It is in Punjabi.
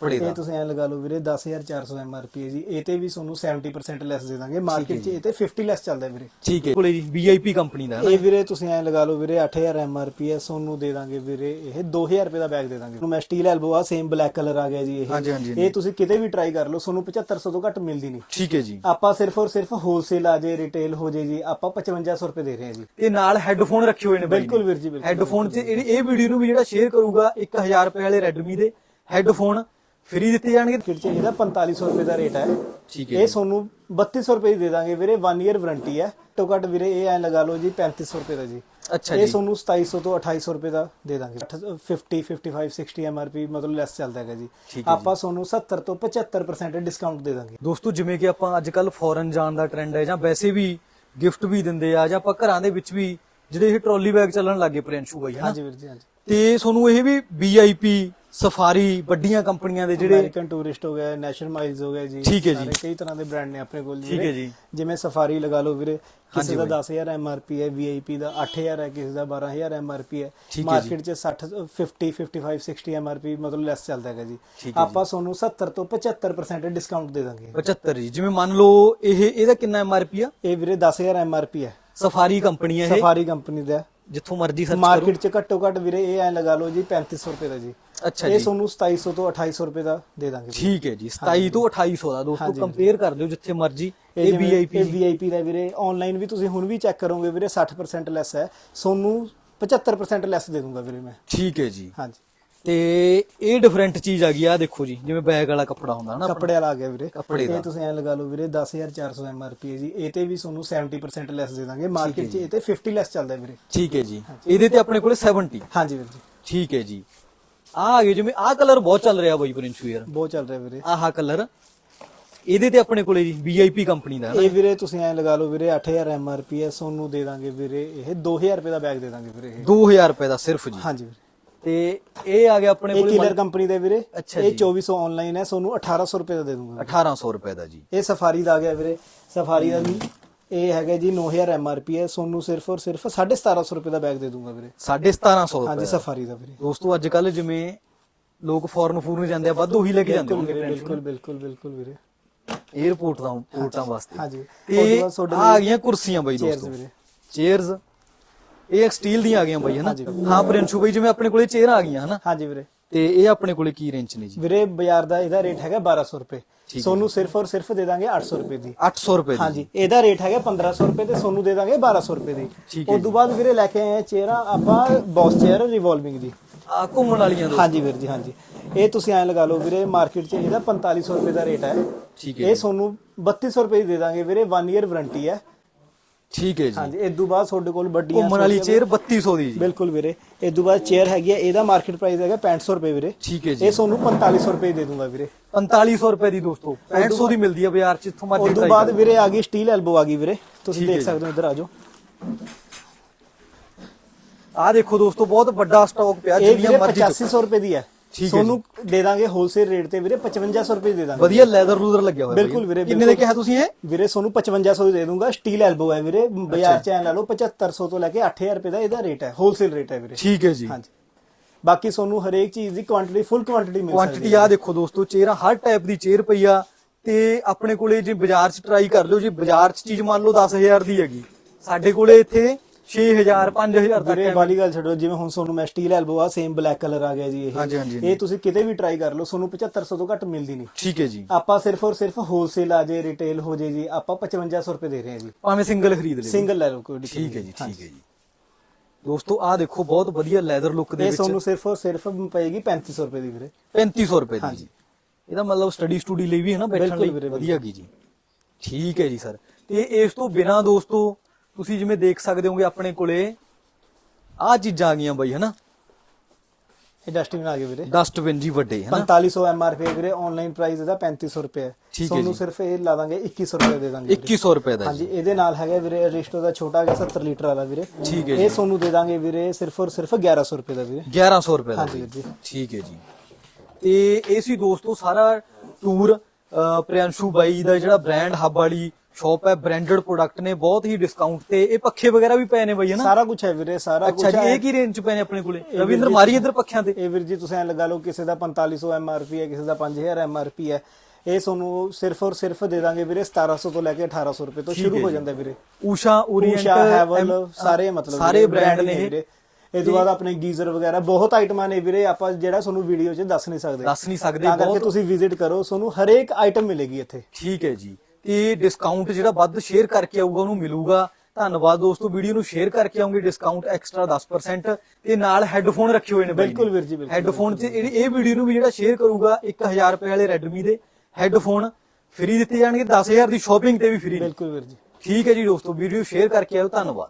ਦਾ ਇਹ ਤੁਸੀਂ ਐ ਲਗਾ ਲਓ ਵੀਰੇ 10400 ਐਮਆਰਪੀ ਹੈ ਜੀ। ਇਹ ਤੇ ਵੀ ਤੁਹਾਨੂੰ 70% ਲੈਸ ਦੇ ਦਾਂਗੇ। ਮਾਰਕੀਟ 'ਚ ਇਹ ਤੇ 50 ਲੈਸ ਚੱਲਦਾ ਵੀਰੇ। ਠੀਕ ਹੈ। ਕੋਲੇ ਜੀ ਵੀਆਈਪੀ ਕੰਪਨੀ ਦਾ ਇਹ ਵੀਰੇ ਤੁਸੀਂ ਐ ਲਗਾ ਲਓ ਵੀਰੇ 8000 ਐਮਆਰਪੀ ਹੈ। ਤੁਹਾਨੂੰ ਦੇ ਦਾਂਗੇ ਵੀਰੇ ਇਹ 2000 ਰੁਪਏ ਦਾ ਬੈਗ ਦੇ ਦਾਂਗੇ। ਮੈਂ ਸਟੀਲ ਐਲਬੋ ਆ ਸੇਮ ਬਲੈਕ ਕਲਰ ਆ ਗਿਆ ਜੀ ਇਹ। ਇਹ ਤੁਸੀਂ ਕਿਤੇ ਵੀ ਟਰਾਈ ਕਰ ਲਓ ਤੁਹਾਨੂੰ 7500 ਤੋਂ ਘੱਟ ਮਿਲਦੀ ਨਹੀਂ। ਠੀਕ ਹੈ ਜੀ। ਆਪਾਂ ਸਿਰਫ ਔਰ ਸਿਰਫ ਹੋਲਸੇਲ ਆ ਜੇ ਰਿਟੇਲ ਹੋ ਜੇ ਜੀ ਆਪਾਂ 5500 ਰੁਪਏ ਦੇ ਰਹੇ ਹਾਂ ਜੀ। ਤੇ ਨਾਲ ਹੈੱਡਫੋਨ ਰੱਖੇ ਹੋਏ ਨੇ ਬਿਲਕੁਲ ਵੀਰ ਜੀ ਬਿਲਕੁਲ। ਹੈੱਡਫੋਨ ਤੇ ਇਹ ਵੀਡੀਓ ਨੂੰ ਵੀ ਜਿਹੜਾ ਸ਼ੇਅਰ ਕਰੂਗਾ 1000 ਰੁਪਏ ਵਾਲੇ Redmi ਦੇ। ਹੈੱਡਫੋਨ ਫ੍ਰੀ ਦਿੱਤੇ ਜਾਣਗੇ ਕਿਟ ਚ ਇਹਦਾ 4500 ਰੁਪਏ ਦਾ ਰੇਟ ਹੈ। ਠੀਕ ਇਹ ਤੁਹਾਨੂੰ 3200 ਰੁਪਏ ਦੀ ਦਾਂਗੇ ਵੀਰੇ 1 ਇਅਰ ਵਾਰੰਟੀ ਹੈ। ਟੋ ਘੱਟ ਵੀਰੇ ਇਹ ਐ ਲਗਾ ਲਓ ਜੀ 3500 ਰੁਪਏ ਦਾ ਜੀ। ਅੱਛਾ ਇਹ ਜੀ। ਤੁਹਾਨੂੰ 2700 ਤੋਂ 2800 ਰੁਪਏ ਦਾ ਦੇ ਦਾਂਗੇ। 50 55 60 ਐਮਆਰਪੀ ਮਤਲਬ ਲੈਸ ਚੱਲਦਾ ਹੈਗਾ ਜੀ। ਹੈ ਆਪਾਂ ਤੁਹਾਨੂੰ 70 ਤੋਂ 75% ਡਿਸਕਾਊਂਟ ਦੇ ਦਾਂਗੇ। ਦੋਸਤੋ ਜਿਵੇਂ ਕਿ ਆਪਾਂ ਅੱਜ ਕੱਲ ਫੋਰਨ ਜਾਣ ਦਾ ਟ੍ਰੈਂਡ ਹੈ ਜਾਂ ਵੈਸੇ ਵੀ ਗਿਫਟ ਵੀ ਦਿੰਦੇ ਆ ਜਾਂ ਆਪਾਂ ਘਰਾਂ ਦੇ ਵਿੱਚ ਵੀ ਜਿਹੜੇ ਇਹ ਟਰਾਲੀ ਬੈਗ ਚੱਲਣ ਲੱਗੇ ਪ੍ਰਿੰਸ਼ੂ ਬਾਈ ਹਾਂਜੀ ਵੀਰ ਜੀ ਹਾਂਜੀ। ਤੇ ਤੁਹਾਨੂੰ ਇਹ ਵੀ ਵੀਆਈਪੀ ਸਫਾਰੀ ਵੱਡੀਆਂ ਕੰਪਨੀਆਂ ਦੇ ਜਿਹੜੇ ਅਮਰੀਕਨ ਟੂਰਿਸਟ ਹੋ ਗਿਆ ਨੈਸ਼ਨਲ ਮਾਈਲਸ ਹੋ ਗਿਆ ਜੀ ਠੀਕ ਹੈ ਜੀ। ਕਈ ਤਰ੍ਹਾਂ ਦੇ ਬ੍ਰਾਂਡ ਨੇ ਆਪਣੇ ਕੋਲ ਠੀਕ ਹੈ ਜੀ। ਜਿਵੇਂ ਸਫਾਰੀ ਲਗਾ ਲਓ ਵੀਰੇ ਕਿਸੇ ਦਾ 10000 ਐਮਆਰਪੀ ਹੈ ਵੀਆਈਪੀ ਦਾ 8000 ਹੈ ਕਿਸੇ ਦਾ 12000 ਐਮਆਰਪੀ ਹੈ। ਮਾਰਕੀਟ 'ਚ 60 50 55 60 ਐਮਆਰਪੀ ਮਤਲਬ ਲੈਸ ਚੱਲਦਾ ਹੈਗਾ ਜੀ। ਆਪਾਂ ਤੁਹਾਨੂੰ 70 ਤੋਂ 75% ਡਿਸਕਾਊਂਟ ਦੇ ਦਾਂਗੇ 75 ਜੀ ਜਿਵੇਂ ਮੰਨ ਲਓ ਇਹ ਇਹਦਾ ਕਿੰਨਾ ਐਮਆਰਪੀ ਆ ਇਹ ਵੀਰੇ 10000 ਐਮਆਰਪੀ ਹੈ ਸਫਾਰੀ ਕੰਪਨੀ ਹੈ ਇਹ ਸਫਾਰੀ ਕੰਪਨੀ ਦਾ ਜਿੱਥੋਂ ਮਰਜ਼ੀ ਸਰਚ ਕਰੋ। ਮਾਰਕੀਟ 'ਚ ਘੱਟੋ ਘੱਟ ਵੀਰੇ ਇਹ ਐ ਲਗਾ ਲਓ ਜੀ 3500 ਰੁਪਏ ਦਾ ਜੀ। ਅੱਛਾ ਇਹ ਜੀ। ਤੁਹਾਨੂੰ 2700 ਤੋਂ 2800 ਰੁਪਏ ਦਾ ਦੇ ਦਾਂਗੇ। ਠੀਕ ਹੈ ਜੀ 27 ਤੋਂ 2800 ਦਾ ਦੋਸਤੋ। ਕੰਪੇਅਰ ਕਰ ਲਿਓ ਜਿੱਥੇ ਮਰਜ਼ੀ ਇਹ ਵੀਆਈਪੀ ਇਹ ਵੀਆਈਪੀ ਦਾ ਵੀਰੇ ਆਨਲਾਈਨ ਵੀ ਤੁਸੀਂ ਹੁਣ ਵੀ ਚੈੱਕ ਕਰੋਗੇ ਵੀਰੇ 60% ਲੈਸ ਹੈ। ਤੁਹਾਨੂੰ 75% ਲੈਸ ਦੇ ਦੂੰਗਾ ਵੀਰੇ ਮੈਂ। ਠੀਕ ਹੈ ਜੀ। ਹਾਂਜੀ। ਤੇ ਇਹ ਡਿਫਰੈਂਟ ਚੀਜ਼ ਆ ਗਈ ਆ ਦੇਖੋ ਜੀ ਜਿਵੇਂ ਬੈਗ ਵਾਲਾ ਕੱਪੜਾ ਹੁੰਦਾ ਨਾ ਕੱਪੜੇ ਵਾਲਾ ਆ ਗਿਆ ਵੀਰੇ। ਕੱਪੜੇ ਦਾ। ਇਹ ਤੁਸੀਂ ਐ ਲਗਾ ਲਓ ਵੀਰੇ 10400 ਐਮਆਰਪੀ ਹੈ ਜੀ। ਇਹ ਤੇ ਵੀ ਤੁਹਾਨੂੰ 70% ਲੈਸ ਦੇ ਦਾਂਗੇ। ਮਾਰਕੀਟ 'ਚ ਇਹ ਤੇ 50 ਲੈਸ ਚੱਲਦਾ ਵੀਰੇ। ਠੀਕ ਹੈ ਜੀ। ਇਹਦੇ ਤੇ ਆਪਣੇ ਕੋਲੇ 70 ਹਾਂਜੀ ਵੀਰ। ਜੀ ਠੀਕ ਹੈ ਜੀ। ਆ ਆ ਗਏ ਜਿਵੇਂ ਆਹ ਕਲਰ ਬਹੁਤ ਚੱਲ ਰਿਹਾ ਬਾਈ ਪ੍ਰਿੰਸ਼ੂ ਯਾਰ। ਬਹੁਤ ਚੱਲ ਰਿਹਾ ਵੀਰੇ। ਆਹ ਕਲਰ ਇਹਦੇ ਤੇ ਆਪਣੇ ਕੋਲੇ ਜੀ ਵੀਆਈਪੀ ਕੰਪਨੀ ਦਾ ਇਹ ਵੀਰੇ ਤੁਸੀਂ ਐ ਲਗਾ ਲਓ ਵੀਰੇ 8000 ਐਮਆਰਪੀ ਹੈ। ਤੁਹਾਨੂੰ ਦੇ ਦਾਂਗੇ ਵੀਰੇ ਇਹ 2000 ਰੁਪਏ ਦਾ ਬੈਗ ਦੇ ਦਾਂਗੇ ਵੀਰੇ ਇਹ। 2000 ਰੁਪਏ ਦਾ ਸਿਰਫ ਜੀ। ਹਾਂਜੀ ਵੀਰੇ। ਤੇ ਇਹ ਆ ਗਿਆ ਆਪਣੇ ਇਹ ਕਿਲਰ ਕੰਪਨੀ ਦੇ ਵੀਰੇ। ਇਹ ਜੀ। 2400 ਆਨਲਾਈਨ ਹੈ ਤੁਹਾਨੂੰ 1800 ਰੁਪਏ ਦਾ ਦੇ ਦੂੰਗਾ। 1800 ਰੁਪਏ ਦਾ ਜੀ। ਇਹ ਸਫਾਰੀ ਦਾ ਆ ਗਿਆ ਵੀਰੇ। ਸਫਾਰੀ ਦਾ ਵੀ ਇਹ ਹੈਗਾ ਜੀ 9000 ਐਮਆਰਪੀ ਹੈ। ਤੁਹਾਨੂੰ ਸਿਰਫ ਔਰ ਸਿਰਫ 1750 ਰੁਪਏ ਦਾ ਬੈਗ ਦੇ ਦੂੰਗਾ ਵੀਰੇ। 1750 ਹਾਂਜੀ। ਸਫਾਰੀ ਦਾ ਵੀਰੇ। ਦੋਸਤੋ ਅੱਜ ਕੱਲ ਜਿਵੇਂ ਲੋਕ ਫੋਰਨ ਫੂਰਨ ਜਾਂਦੇ ਆ ਵੱਧ ਉਹੀ ਲੈ ਕੇ ਜਾਂਦੇ ਹੋਣਗੇ ਬਿਲਕੁਲ ਬਿਲਕੁਲ ਬਿਲਕੁਲ ਵੀਰੇ। 에어ਪੋਰਟ ਦਾ ਪੋਰਟਾਂ ਵਾਸਤੇ। ਹਾਂਜੀ। ਤੇ ਆ ਗਈਆਂ ਕੁਰਸੀਆਂ ਬਾਈ ਚੇਅਰਸ ਦੋਸਤੋ। ਵੀਰੇ। ਚੇਅਰਸ ਇਹ ਸਟੀਲ ਦੀਆਂ ਆ ਗਈਆਂ ਬਾਈ ਹਨਾ। ਹਾਂ ਪ੍ਰਿੰਸ਼ੂ ਬਾਈ ਜਿਵੇਂ ਆਪਣੇ ਕੋਲੇ ਚੇਅਰ ਆ ਗਈਆਂ ਹਨਾ? ਹਾਂਜੀ ਵੀਰੇ। ਤੇ ਇਹ ਆਪਣੇ ਕੋਲੇ ਕੀ ਰੇਂਜ ਨੇ ਜੀ? ਵੀਰੇ ਬਾਜ਼ਾਰ ਦਾ ਇਹਦਾ ਰੇਟ ਹੈਗਾ 1200 ਰੁਪਏ। ਤੁਹਾਨੂੰ ਸਿਰਫ ਔਰ ਸਿਰਫ ਦੇ ਦਾਂਗੇ 800 ਰੁਪਏ ਦੀ। 800 ਰੁਪਏ ਦੀ। ਹਾਂਜੀ ਇਹਦਾ ਰੇਟ ਹੈਗਾ 1500 ਰੁਪਏ ਤੇ ਤੁਹਾਨੂੰ ਦੇ ਦਾਂਗੇ 1200 ਰੁਪਏ ਦੀ। ਉਸ ਤੋਂ ਬਾਅਦ ਵੀਰੇ ਲੈ ਕੇ ਆਏ ਆ ਚੇਅਰਾਂ ਆਪਾਂ ਬੌਸ ਚੇਅਰ ਰਿਵੋਲਵਿੰਗ ਦੀ। ਆ ਘੁੰਮਣ ਵਾਲੀਆਂ ਦੋ ਹਾਂਜੀ ਵੀਰ ਜੀ ਹਾਂਜੀ। ਇਹ ਤੁਸੀਂ ਐਂ ਲਗਾ ਲਓ ਵੀਰੇ ਮਾਰਕੀਟ 'ਚ ਇਹਦਾ 4500 ਰੁਪਏ ਦਾ ਰੇਟ ਹੈ। ਠੀਕ ਹੈ ਇਹ ਤੁਹਾਨੂੰ 3200 ਰੁਪਏ ਦੀ ਦੇ ਦਾਂਗੇ ਵੀਰੇ 1 ਇਅਰ ਵਾਰੰਟੀ ਹੈ। ਠੀਕ ਹੈ ਜੀ। ਹਾਂਜੀ ਇਸ ਤੋਂ ਬਾਅਦ ਤੁਹਾਡੇ ਕੋਲ ਵੱਡੀਆਂ ਘੁੰਮਣ ਵਾਲੀ ਚੇਅਰ 3200 ਦੀ ਜੀ। ਬਿਲਕੁਲ ਵੀਰੇ। ਇਸ ਤੋਂ ਬਾਅਦ ਚੇਅਰ ਹੈਗੀ ਹੈ ਇਹਦਾ ਮਾਰਕੀਟ ਪ੍ਰਾਈਸ ਹੈਗਾ 6500 ਰੁਪਏ ਵੀਰੇ। ਠੀਕ ਹੈ ਜੀ। ਇਹ ਤੁਹਾਨੂੰ 4500 ਰੁਪਏ ਦੇ ਦੂੰਗਾ ਵੀਰੇ। 4500 ਰੁਪਏ ਦੀ ਦੋਸਤੋ 6500 ਦੀ ਮਿਲਦੀ ਹੈ ਬਾਜ਼ਾਰ 'ਚ ਇੱਥੋਂ ਉਸ ਮਰਜ਼ੀ ਤੋਂ ਬਾਅਦ। ਵੀਰੇ ਆ ਗਈ ਸਟੀਲ ਐਲਬੋ ਆ ਗਈ ਵੀਰੇ। ਤੁਸੀਂ ਦੇਖ। ਸਕਦੇ ਹੋ ਇੱਧਰ ਆ ਜਾਓ। ਆਹ ਦੇਖੋ ਦੋਸਤੋ ਬਹੁਤ ਵੱਡਾ ਸਟਾਕ ਪਿਆ ਵੀਰੇ ਮਰਜ਼ੀ 8500 ਰੁਪਏ ਦੀ ਹੈ। ਠੀਕ ਹੈ ਤੁਹਾਨੂੰ ਦੇ ਦਾਂਗੇ ਹੋਲਸੇਲ ਰੇਟ ਤੇ ਵੀਰੇ 5500 ਰੁਪਏ ਦੇ ਦਾਂਗੇ। ਵਧੀਆ ਲੈਦਰ ਲੂਦਰ ਲੱਗਿਆ ਹੋਇਆ ਬਿਲਕੁਲ। ਵੀਰੇ, ਕਿੰਨੇ ਦੇ। ਕਿਹਾ ਤੁਸੀਂ ਇਹ? ਵੀਰੇ ਤੁਹਾਨੂੰ 5500 ਦੇ ਦੂੰਗਾ ਸਟੀਲ ਐਲਬੋ ਹੈ ਵੀਰੇ ਬਾਜ਼ਾਰ ਚ ਐ ਲਾ ਲਓ 7500 ਤੋਂ ਲੈ ਕੇ 8000 ਰੁਪਏ ਦਾ ਇਹਦਾ ਰੇਟ ਹੈ ਹੋਲਸੇਲ ਰੇਟ ਹੈ ਵੀਰੇ। ਠੀਕ ਹੈ ਜੀ। ਹਾਂਜੀ। ਬਾਕੀ ਤੁਹਾਨੂੰ ਹਰੇਕ ਚੀਜ਼ ਦੀ ਕੁਆਂਟੀਟੀ ਫੁੱਲ ਕੁਆਂਟੀਟੀ ਮਿਲ ਸਕਦੀ ਕੁਆਂਟੀਟੀ ਆ ਦੇਖੋ ਦੋਸਤੋ ਚੇਅਰਾਂ ਹਰ ਟਾਈਪ ਦੀ ਚੇਅਰ ਪਈ ਆ ਤੇ ਆਪਣੇ ਕੋਲੇ ਜੇ ਬਾਜ਼ਾਰ 'ਚ ਟਰਾਈ ਕਰ ਲਿਓ ਜੇ ਬਾਜ਼ਾਰ 'ਚ ਚੀਜ਼ ਮੰਨ ਲਓ 10000 ਦੀ ਹੈਗੀ। ਸਾਡੇ ਕੋਲੇ ਇੱਥੇ 6000 5000 ਤੱਕ ਵੀਰੇ। ਵਾਲੀ ਗੱਲ ਛੱਡੋ ਜਿਵੇਂ ਹੁਣ ਤੁਹਾਨੂੰ ਮੈਂ ਸਟੀਲ ਐਲਬੋ ਆ ਸੇਮ ਬਲੈਕ ਕਲਰ ਆ ਗਿਆ ਜੀ ਇਹ। ਹਾਂਜੀ, ਹਾਂਜੀ, ਇਹ ਤੁਸੀਂ ਕਿਤੇ ਵੀ ਟਰਾਈ ਕਰ ਲਓ ਤੁਹਾਨੂੰ 7500 ਤੋਂ ਘੱਟ ਮਿਲਦੀ ਨਹੀਂ। ਠੀਕ ਹੈ ਜੀ। ਆਪਾਂ ਸਿਰਫ ਔਰ ਸਿਰਫ ਹੋਲਸੇਲ ਆ ਜੇ ਰਿਟੇਲ ਹੋ ਜੇ ਜੀ ਆਪਾਂ 5500 ਰੁਪਏ ਦੇ ਰਹੇ ਹਾਂ ਜੀ। ਭਾਵੇਂ ਸਿੰਗਲ ਖਰੀਦ ਲਿਓ ਸਿੰਗਲ ਲੈ ਲਓ ਕੋਈ ਦਿੱਕਤ ਠੀਕ ਹੈ ਜੀ ਨਹੀਂ। ਠੀਕ ਹੈ ਜੀ। ਦੋਸਤੋ ਆ ਦੇਖੋ ਬਹੁਤ ਵਧੀਆ ਲੈਦਰ ਲੁੱਕ ਦੇ ਇਹ ਵਿੱਚ। ਤੁਹਾਨੂੰ ਸਿਰਫ ਔਰ ਸਿਰਫ ਪਏਗੀ 3500 ਰੁਪਏ ਦੀ ਵੀਰੇ। 3500 ਰੁਪਏ ਦੀ ਹਾਂਜੀ। ਜੀ। ਇਹਦਾ ਮਤਲਬ ਸਟੱਡੀ ਸਟੂਡੀ ਲਈ ਵੀ ਹੈ ਨਾ ਬੈਠਣ ਬਿਲਕੁਲ ਲਈ? ਵੀਰੇ, ਵਧੀਆ ਕੀ ਜੀ? ਠੀਕ ਹੈ ਜੀ ਸਰ ਤੇ ਇਸ ਤੋਂ ਬਿਨਾ ਦੋਸਤੋ ਤੁਸੀਂ ਜਿਵੇਂ ਦੇਖ ਸਕਦੇ ਹੋਗੇ ਆਪਣੇ ਕੋਲੇ ਆ ਚੀਜ਼ਾਂ ਆ ਗਈਆਂ ਬਾਈ ਹਨਾ? ਇਹ ਡਸਟਬਿਨ ਆ ਗਏ ਵੀਰੇ। ਡਸਟਬਿਨ ਜੀ ਵੱਡੇ ਹਨਾ? 4500 ਐਮਆਰਪੀ ਹੈ ਵੀਰੇ ਆਨਲਾਈਨ ਪ੍ਰਾਈਸ ਇਹਦਾ 3500 ਰੁਪਏ। ਹੈ ਤੁਹਾਨੂੰ। ਸਿਰਫ ਇਹ ਲਾ ਦਾਂਗੇ 2100 ਰੁਪਏ ਦੇ ਦਾਂਗੇ ਵੀਰੇ। 2100 ਰੁਪਏ ਦਾ ਹਾਂਜੀ ਇਹਦੇ ਨਾਲ ਹੈਗਾ ਵੀਰੇ ਅਰਿਸਟੋ ਦਾ ਛੋਟਾ ਹੈਗਾ 70 ਲੀਟਰ ਵਾਲਾ ਵੀਰੇ। ਠੀਕ ਹੈ ਜੀ। ਇਹ ਤੁਹਾਨੂੰ ਦੇ ਦਾਂਗੇ ਵੀਰੇ ਸਿਰਫ ਔਰ ਸਿਰਫ 1100 ਰੁਪਏ ਦਾ ਵੀਰੇ। 1100 ਰੁਪਏ ਦਾ ਹਾਂਜੀ ਜੀ। ਠੀਕ ਹੈ ਜੀ। ਤੇ ਇਹ ਸੀ ਦੋਸਤੋ ਸਾਰਾ ਟੂਰ ਪ੍ਰਿਆੰਸ਼ੂ ਬਾਈ ਦਾ ਜਿਹੜਾ ਬ੍ਰਾਂਡ ਹੱਬ ਵਾਲੀ ਸ਼ਾਪ ਹੈ ਬ੍ਰਾਂਡਡ ਪ੍ਰੋਡਕਟ ਨੇ ਬਹੁਤ ਹੀ ਡਿਸਕਾਊਂਟ ਤੇ ਇਹ ਪੱਖੇ ਵਗੈਰਾ ਵੀ ਪਏ ਨੇ ਬਈ ਹਨਾ ਸਾਰਾ ਕੁਝ ਹੈ ਵੀਰੇ ਸਾਰਾ ਕੁਝ ਅੱਛਾ ਜੀ ਇਹ ਕੀ ਰੇਂਜ ਚ ਪਏ ਨੇ ਆਪਣੇ ਕੋਲੇ। ਰਵਿੰਦਰ ਮਾਰੀ ਇੱਧਰ ਪੱਖਿਆਂ ਤੇ। ਇਹ ਵੀਰ ਜੀ ਤੁਸੀਂ ਐ ਲਗਾ ਲਓ ਕਿਸੇ ਦਾ 4500 ਐਮਆਰਪੀ ਹੈ ਕਿਸੇ ਦਾ 5000 ਐਮਆਰਪੀ ਹੈ। ਇਹ ਤੁਹਾਨੂੰ ਸਿਰਫ ਔਰ ਸਿਰਫ ਦੇ ਦਾਂਗੇ ਵੀਰੇ 1700 ਤੋਂ ਲੈ ਕੇ 1800 ਰੁਪਏ ਤੋਂ ਸ਼ੁਰੂ ਹੋ ਜਾਂਦਾ ਵੀਰੇ। ਊਸ਼ਾ ਓਰੀਐਂਟ ਹੈਵਲ ਸਾਰੇ ਮਤਲਬ ਸਾਰੇ ਬ੍ਰਾਂਡ ਨੇ ਵੀਰੇ। ਇਹ ਤੋਂ ਬਾਅਦ ਆਪਣੇ ਗੀਜ਼ਰ ਵਗੈਰਾ ਬਹੁਤ ਆਈਟਮਾਂ ਨੇ ਵੀਰੇ ਆਪਾਂ ਜਿਹੜਾ ਤੁਹਾਨੂੰ ਵੀਡੀਓ 'ਚ ਦੱਸ ਨਹੀਂ ਸਕਦੇ। ਦੱਸ ਨਹੀਂ ਸਕਦੇ ਬਹੁਤ ਤੁਸੀਂ ਵਿਜ਼ਿਟ ਕਰੋ ਤੁਹਾਨੂੰ ਹਰੇਕ ਆਈਟਮ ਮਿਲੇਗੀ ਇੱਥੇ। ਠੀਕ ਹੈ ਜੀ। ਤੇ ਡਿਸਕਾਊਂਟ ਜਿਹੜਾ ਵੱਧ ਸ਼ੇਅਰ ਕਰਕੇ ਆਊਗਾ ਉਹਨੂੰ ਮਿਲੂਗਾ। ਧੰਨਵਾਦ ਦੋਸਤੋ ਵੀਡੀਓ ਨੂੰ ਸ਼ੇਅਰ ਕਰਕੇ ਆਉਂਗੇ ਡਿਸਕਾਊਂਟ ਐਕਸਟਰਾ 10% ਤੇ ਨਾਲ ਹੈੱਡਫੋਨ ਰੱਖੇ ਹੋਏ ਨੇ। ਬਿਲਕੁਲ ਵੀਰ ਜੀ, ਬਿਲਕੁਲ। ਹੈੱਡਫੋਨ ਤੇ ਜਿਹੜੀ ਇਹ ਵੀਡੀਓ ਨੂੰ ਵੀ ਜਿਹੜਾ ਸ਼ੇਅਰ ਕਰੂਗਾ 1000 ਰੁਪਏ ਵਾਲੇ Redmi ਦੇ ਹੈੱਡਫੋਨ ਫ੍ਰੀ ਦਿੱਤੇ ਜਾਣਗੇ 10000 ਦੀ ਸ਼ਾਪਿੰਗ ਤੇ ਵੀ ਫ੍ਰੀ ਬਿਲਕੁਲ ਵੀਰ ਜੀ। ਠੀਕ ਹੈ ਜੀ ਦੋਸਤੋ ਵੀਡੀਓ ਸ਼ੇਅਰ ਕਰਕੇ ਆਓ ਧੰਨਵਾਦ।